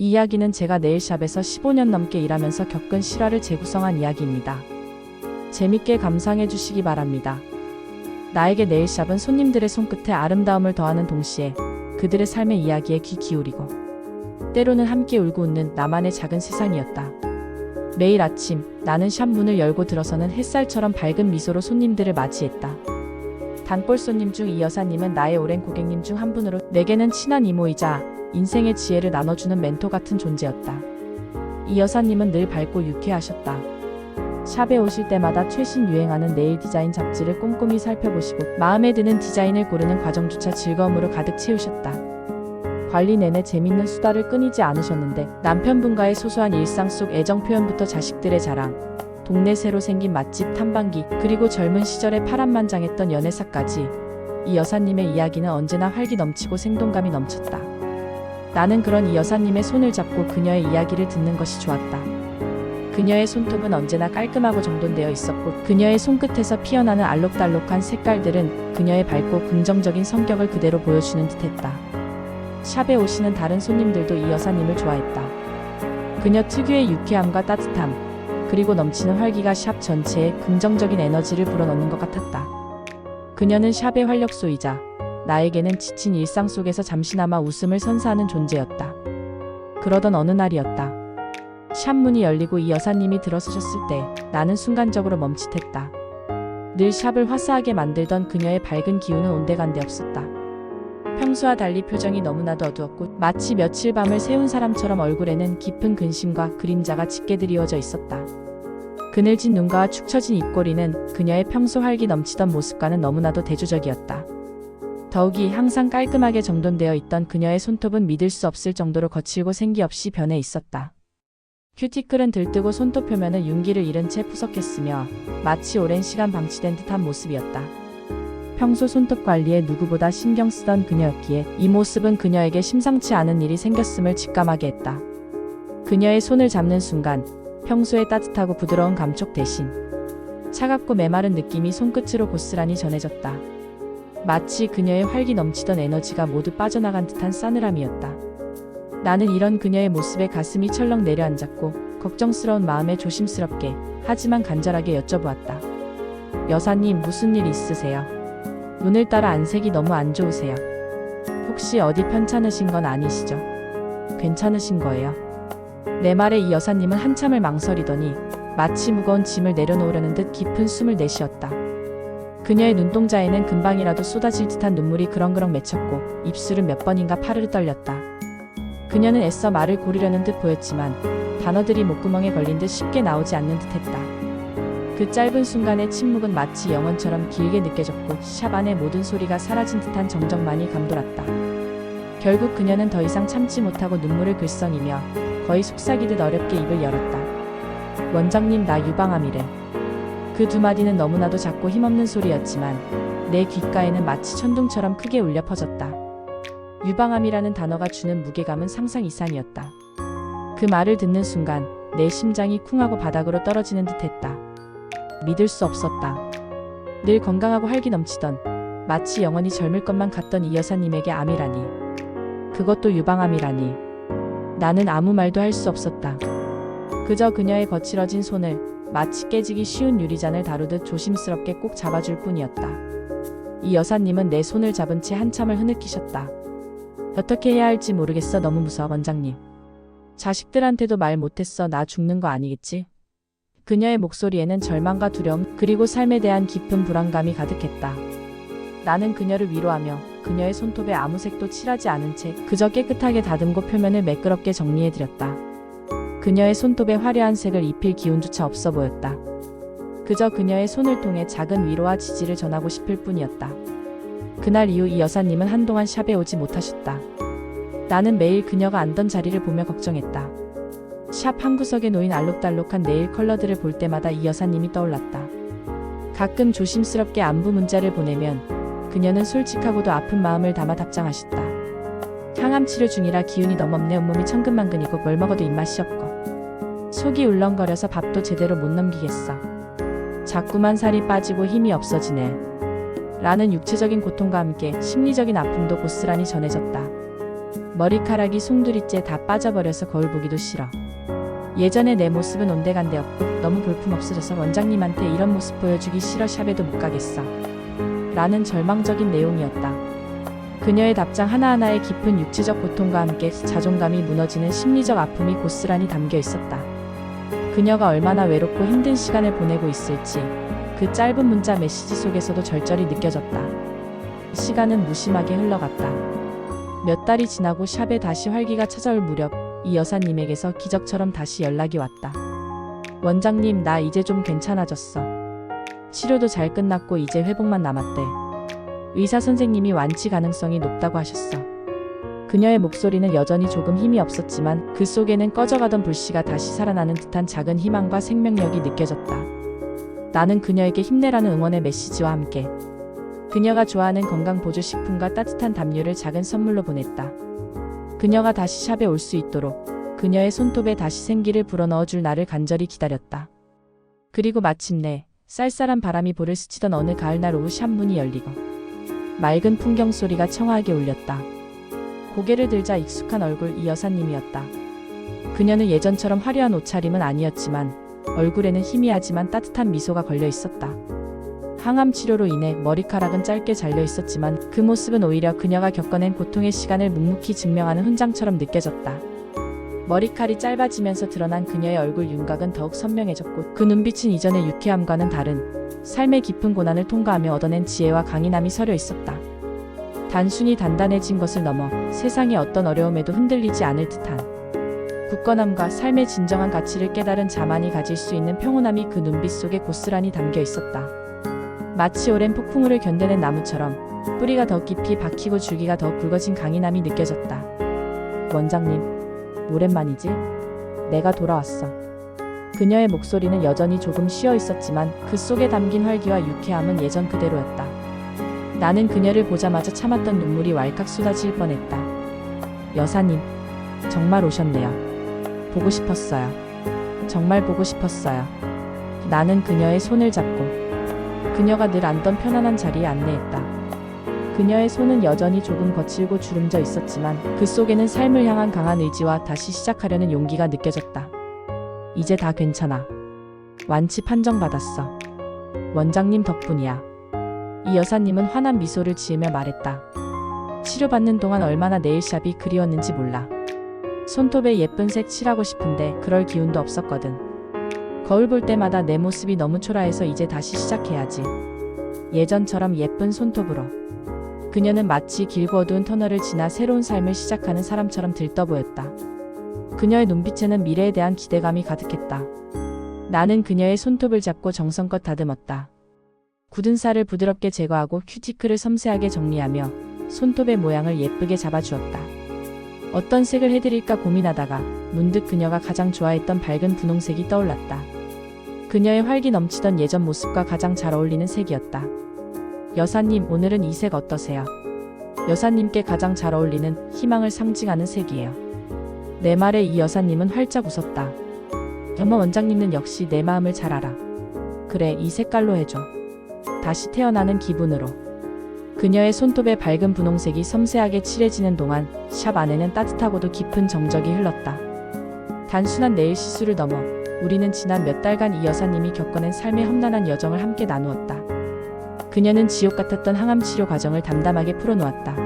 이 이야기는 제가 네일샵에서 15년 넘게 일하면서 겪은 실화를 재구성한 이야기입니다. 재밌게 감상해 주시기 바랍니다. 나에게 네일샵은 손님들의 손끝에 아름다움을 더하는 동시에 그들의 삶의 이야기에 귀 기울이고 때로는 함께 울고 웃는 나만의 작은 세상이었다. 매일 아침 나는 샵 문을 열고 들어서는 햇살처럼 밝은 미소로 손님들을 맞이했다. 단골 손님 중 이 여사님은 나의 오랜 고객님 중 한 분으로 내게는 친한 이모이자 인생의 지혜를 나눠주는 멘토 같은 존재였다. 이 여사님은 늘 밝고 유쾌하셨다. 샵에 오실 때마다 최신 유행하는 네일 디자인 잡지를 꼼꼼히 살펴보시고 마음에 드는 디자인을 고르는 과정조차 즐거움으로 가득 채우셨다. 관리 내내 재밌는 수다를 끊이지 않으셨는데 남편분과의 소소한 일상 속 애정 표현부터 자식들의 자랑, 동네 새로 생긴 맛집 탐방기, 그리고 젊은 시절에 파란만장했던 연애사까지 이 여사님의 이야기는 언제나 활기 넘치고 생동감이 넘쳤다. 나는 그런 이 여사님의 손을 잡고 그녀의 이야기를 듣는 것이 좋았다. 그녀의 손톱은 언제나 깔끔하고 정돈되어 있었고 그녀의 손끝에서 피어나는 알록달록한 색깔들은 그녀의 밝고 긍정적인 성격을 그대로 보여주는 듯했다. 샵에 오시는 다른 손님들도 이 여사님을 좋아했다. 그녀 특유의 유쾌함과 따뜻함, 그리고 넘치는 활기가 샵 전체에 긍정적인 에너지를 불어넣는 것 같았다. 그녀는 샵의 활력소이자 나에게는 지친 일상 속에서 잠시나마 웃음을 선사하는 존재였다. 그러던 어느 날이었다. 샵 문이 열리고 이 여사님이 들어서셨을 때 나는 순간적으로 멈칫했다. 늘 샵을 화사하게 만들던 그녀의 밝은 기운은 온데간데 없었다. 평소와 달리 표정이 너무나도 어두웠고 마치 며칠 밤을 새운 사람처럼 얼굴에는 깊은 근심과 그림자가 짙게 드리워져 있었다. 그늘진 눈과 축 처진 입꼬리는 그녀의 평소 활기 넘치던 모습과는 너무나도 대조적이었다. 더욱이 항상 깔끔하게 정돈되어 있던 그녀의 손톱은 믿을 수 없을 정도로 거칠고 생기 없이 변해 있었다. 큐티클은 들뜨고 손톱 표면은 윤기를 잃은 채 푸석했으며 마치 오랜 시간 방치된 듯한 모습이었다. 평소 손톱 관리에 누구보다 신경 쓰던 그녀였기에 이 모습은 그녀에게 심상치 않은 일이 생겼음을 직감하게 했다. 그녀의 손을 잡는 순간 평소의 따뜻하고 부드러운 감촉 대신 차갑고 메마른 느낌이 손끝으로 고스란히 전해졌다. 마치 그녀의 활기 넘치던 에너지가 모두 빠져나간 듯한 싸늘함이었다. 나는 이런 그녀의 모습에 가슴이 철렁 내려앉았고 걱정스러운 마음에 조심스럽게 하지만 간절하게 여쭤보았다. 여사님 무슨 일 있으세요? 오늘따라 안색이 너무 안 좋으세요. 혹시 어디 편찮으신 건 아니시죠? 괜찮으신 거예요? 내 말에 이 여사님은 한참을 망설이더니 마치 무거운 짐을 내려놓으려는 듯 깊은 숨을 내쉬었다. 그녀의 눈동자에는 금방이라도 쏟아질 듯한 눈물이 그렁그렁 맺혔고 입술은 몇 번인가 파르르 떨렸다. 그녀는 애써 말을 고르려는 듯 보였지만 단어들이 목구멍에 걸린 듯 쉽게 나오지 않는 듯했다. 그 짧은 순간의 침묵은 마치 영원처럼 길게 느껴졌고 샵 안의 모든 소리가 사라진 듯한 정적만이 감돌았다. 결국 그녀는 더 이상 참지 못하고 눈물을 글썽이며 거의 속삭이듯 어렵게 입을 열었다. 원장님 나 유방암이래. 그 두 마디는 너무나도 작고 힘없는 소리였지만 내 귓가에는 마치 천둥처럼 크게 울려 퍼졌다. 유방암이라는 단어가 주는 무게감은 상상 이상이었다. 그 말을 듣는 순간 내 심장이 쿵하고 바닥으로 떨어지는 듯했다. 믿을 수 없었다. 늘 건강하고 활기 넘치던 마치 영원히 젊을 것만 같던 이 여사님에게 암이라니. 그것도 유방암이라니. 나는 아무 말도 할 수 없었다. 그저 그녀의 거칠어진 손을 마치 깨지기 쉬운 유리잔을 다루듯 조심스럽게 꼭 잡아줄 뿐이었다. 이 여사님은 내 손을 잡은 채 한참을 흐느끼셨다. 어떻게 해야 할지 모르겠어 너무 무서워 원장님. 자식들한테도 말 못했어 나 죽는 거 아니겠지? 그녀의 목소리에는 절망과 두려움 그리고 삶에 대한 깊은 불안감이 가득했다. 나는 그녀를 위로하며 그녀의 손톱에 아무 색도 칠하지 않은 채 그저 깨끗하게 다듬고 표면을 매끄럽게 정리해드렸다. 그녀의 손톱에 화려한 색을 입힐 기운조차 없어 보였다. 그저 그녀의 손을 통해 작은 위로와 지지를 전하고 싶을 뿐이었다. 그날 이후 이 여사님은 한동안 샵에 오지 못하셨다. 나는 매일 그녀가 앉던 자리를 보며 걱정했다. 샵 한구석에 놓인 알록달록한 네일 컬러들을 볼 때마다 이 여사님이 떠올랐다. 가끔 조심스럽게 안부 문자를 보내면 그녀는 솔직하고도 아픈 마음을 담아 답장하셨다. 항암 치료 중이라 기운이 너무 없네 온몸이 천근만근이고 뭘 먹어도 입맛이 없고 속이 울렁거려서 밥도 제대로 못 넘기겠어. 자꾸만 살이 빠지고 힘이 없어지네. 라는 육체적인 고통과 함께 심리적인 아픔도 고스란히 전해졌다. 머리카락이 송두리째 다 빠져버려서 거울 보기도 싫어. 예전에 내 모습은 온데간데없고 너무 볼품 없어져서 원장님한테 이런 모습 보여주기 싫어 샵에도 못 가겠어. 라는 절망적인 내용이었다. 그녀의 답장 하나하나에 깊은 육체적 고통과 함께 자존감이 무너지는 심리적 아픔이 고스란히 담겨 있었다. 그녀가 얼마나 외롭고 힘든 시간을 보내고 있을지 그 짧은 문자 메시지 속에서도 절절히 느껴졌다. 시간은 무심하게 흘러갔다. 몇 달이 지나고 샵에 다시 활기가 찾아올 무렵 이 여사님에게서 기적처럼 다시 연락이 왔다. 원장님, 나 이제 좀 괜찮아졌어. 치료도 잘 끝났고 이제 회복만 남았대. 의사 선생님이 완치 가능성이 높다고 하셨어. 그녀의 목소리는 여전히 조금 힘이 없었지만 그 속에는 꺼져가던 불씨가 다시 살아나는 듯한 작은 희망과 생명력이 느껴졌다. 나는 그녀에게 힘내라는 응원의 메시지와 함께 그녀가 좋아하는 건강보조식품과 따뜻한 담요를 작은 선물로 보냈다. 그녀가 다시 샵에 올 수 있도록 그녀의 손톱에 다시 생기를 불어넣어 줄 나를 간절히 기다렸다. 그리고 마침내 쌀쌀한 바람이 볼을 스치던 어느 가을날 오후 샵 문이 열리고 맑은 풍경 소리가 청아하게 울렸다. 고개를 들자 익숙한 얼굴 이 여사님이었다. 그녀는 예전처럼 화려한 옷차림은 아니었지만 얼굴에는 희미하지만 따뜻한 미소가 걸려 있었다. 항암 치료로 인해 머리카락은 짧게 잘려 있었지만 그 모습은 오히려 그녀가 겪어낸 고통의 시간을 묵묵히 증명하는 훈장처럼 느껴졌다. 머리칼이 짧아지면서 드러난 그녀의 얼굴 윤곽은 더욱 선명해졌고 그 눈빛은 이전의 유쾌함과는 다른 삶의 깊은 고난을 통과하며 얻어낸 지혜와 강인함이 서려 있었다. 단순히 단단해진 것을 넘어 세상의 어떤 어려움에도 흔들리지 않을 듯한 굳건함과 삶의 진정한 가치를 깨달은 자만이 가질 수 있는 평온함이 그 눈빛 속에 고스란히 담겨 있었다. 마치 오랜 폭풍우를 견뎌낸 나무처럼 뿌리가 더 깊이 박히고 줄기가 더 굵어진 강인함이 느껴졌다. 원장님, 오랜만이지? 내가 돌아왔어. 그녀의 목소리는 여전히 조금 쉬어 있었지만 그 속에 담긴 활기와 유쾌함은 예전 그대로였다. 나는 그녀를 보자마자 참았던 눈물이 왈칵 쏟아질 뻔했다. 여사님, 정말 오셨네요. 보고 싶었어요. 정말 보고 싶었어요. 나는 그녀의 손을 잡고 그녀가 늘 앉던 편안한 자리에 안내했다. 그녀의 손은 여전히 조금 거칠고 주름져 있었지만 그 속에는 삶을 향한 강한 의지와 다시 시작하려는 용기가 느껴졌다. 이제 다 괜찮아. 완치 판정받았어. 원장님 덕분이야. 이 여사님은 환한 미소를 지으며 말했다. 치료받는 동안 얼마나 네일샵이 그리웠는지 몰라. 손톱에 예쁜 색 칠하고 싶은데 그럴 기운도 없었거든. 거울 볼 때마다 내 모습이 너무 초라해서 이제 다시 시작해야지. 예전처럼 예쁜 손톱으로. 그녀는 마치 길고 어두운 터널을 지나 새로운 삶을 시작하는 사람처럼 들떠 보였다. 그녀의 눈빛에는 미래에 대한 기대감이 가득했다. 나는 그녀의 손톱을 잡고 정성껏 다듬었다. 굳은 살을 부드럽게 제거하고 큐티클을 섬세하게 정리하며 손톱의 모양을 예쁘게 잡아주었다. 어떤 색을 해드릴까 고민하다가 문득 그녀가 가장 좋아했던 밝은 분홍색이 떠올랐다. 그녀의 활기 넘치던 예전 모습과 가장 잘 어울리는 색이었다. 여사님, 오늘은 이 색 어떠세요? 여사님께 가장 잘 어울리는 희망을 상징하는 색이에요. 내 말에 이 여사님은 활짝 웃었다. 어머 원장님은 역시 내 마음을 잘 알아. 그래, 이 색깔로 해줘. 다시 태어나는 기분으로. 그녀의 손톱에 밝은 분홍색이 섬세하게 칠해지는 동안 샵 안에는 따뜻하고도 깊은 정적이 흘렀다. 단순한 네일 시술을 넘어 우리는 지난 몇 달간 이 여사님이 겪어낸 삶의 험난한 여정을 함께 나누었다. 그녀는 지옥 같았던 항암 치료 과정을 담담하게 풀어놓았다.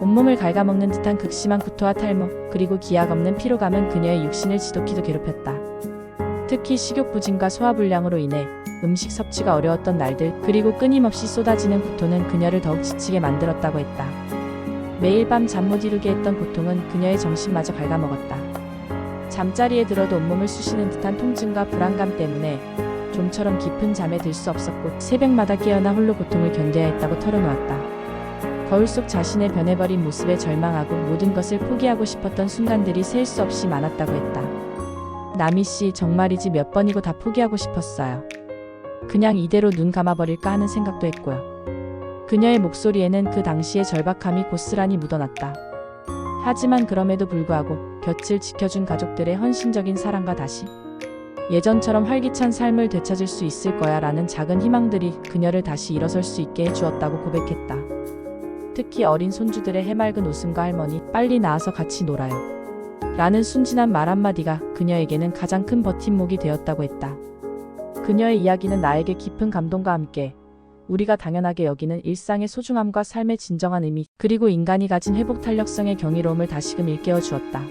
온몸을 갉아먹는 듯한 극심한 구토와 탈모, 그리고 기약 없는 피로감은 그녀의 육신을 지독히도 괴롭혔다. 특히 식욕 부진과 소화 불량으로 인해 음식 섭취가 어려웠던 날들, 그리고 끊임없이 쏟아지는 구토는 그녀를 더욱 지치게 만들었다고 했다. 매일 밤 잠 못 이루게 했던 고통은 그녀의 정신마저 갉아먹었다. 잠자리에 들어도 온몸을 쑤시는 듯한 통증과 불안감 때문에 좀처럼 깊은 잠에 들 수 없었고 새벽마다 깨어나 홀로 고통을 견뎌야 했다고 털어놓았다. 거울 속 자신의 변해버린 모습에 절망하고 모든 것을 포기하고 싶었던 순간들이 셀 수 없이 많았다고 했다. 나미 씨 정말이지 몇 번이고 다 포기하고 싶었어요. 그냥 이대로 눈 감아버릴까 하는 생각도 했고요. 그녀의 목소리에는 그 당시의 절박함이 고스란히 묻어났다. 하지만 그럼에도 불구하고 곁을 지켜준 가족들의 헌신적인 사랑과 다시 예전처럼 활기찬 삶을 되찾을 수 있을 거야 라는 작은 희망들이 그녀를 다시 일어설 수 있게 해주었다고 고백했다. 특히 어린 손주들의 해맑은 웃음과 할머니, 빨리 나와서 같이 놀아요. 라는 순진한 말 한마디가 그녀에게는 가장 큰 버팀목이 되었다고 했다. 그녀의 이야기는 나에게 깊은 감동과 함께 우리가 당연하게 여기는 일상의 소중함과 삶의 진정한 의미, 그리고 인간이 가진 회복 탄력성의 경이로움을 다시금 일깨워 주었다.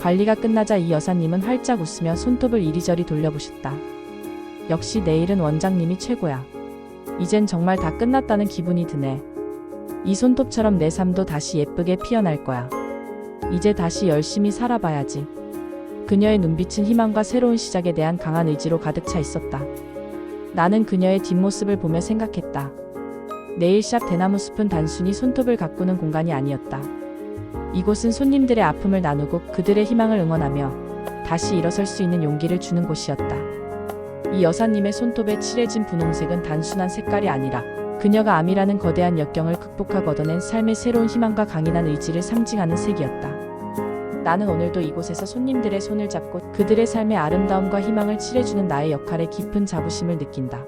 관리가 끝나자 이 여사님은 활짝 웃으며 손톱을 이리저리 돌려보셨다. 역시 내일은 원장님이 최고야. 이젠 정말 다 끝났다는 기분이 드네. 이 손톱처럼 내 삶도 다시 예쁘게 피어날 거야. 이제 다시 열심히 살아봐야지. 그녀의 눈빛은 희망과 새로운 시작에 대한 강한 의지로 가득 차 있었다. 나는 그녀의 뒷모습을 보며 생각했다. 네일샵 대나무 숲은 단순히 손톱을 가꾸는 공간이 아니었다. 이곳은 손님들의 아픔을 나누고 그들의 희망을 응원하며 다시 일어설 수 있는 용기를 주는 곳이었다. 이 여사님의 손톱에 칠해진 분홍색은 단순한 색깔이 아니라 그녀가 암이라는 거대한 역경을 극복하고 얻어낸 삶의 새로운 희망과 강인한 의지를 상징하는 색이었다. 나는 오늘도 이곳에서 손님들의 손을 잡고 그들의 삶의 아름다움과 희망을 칠해주는 나의 역할에 깊은 자부심을 느낀다.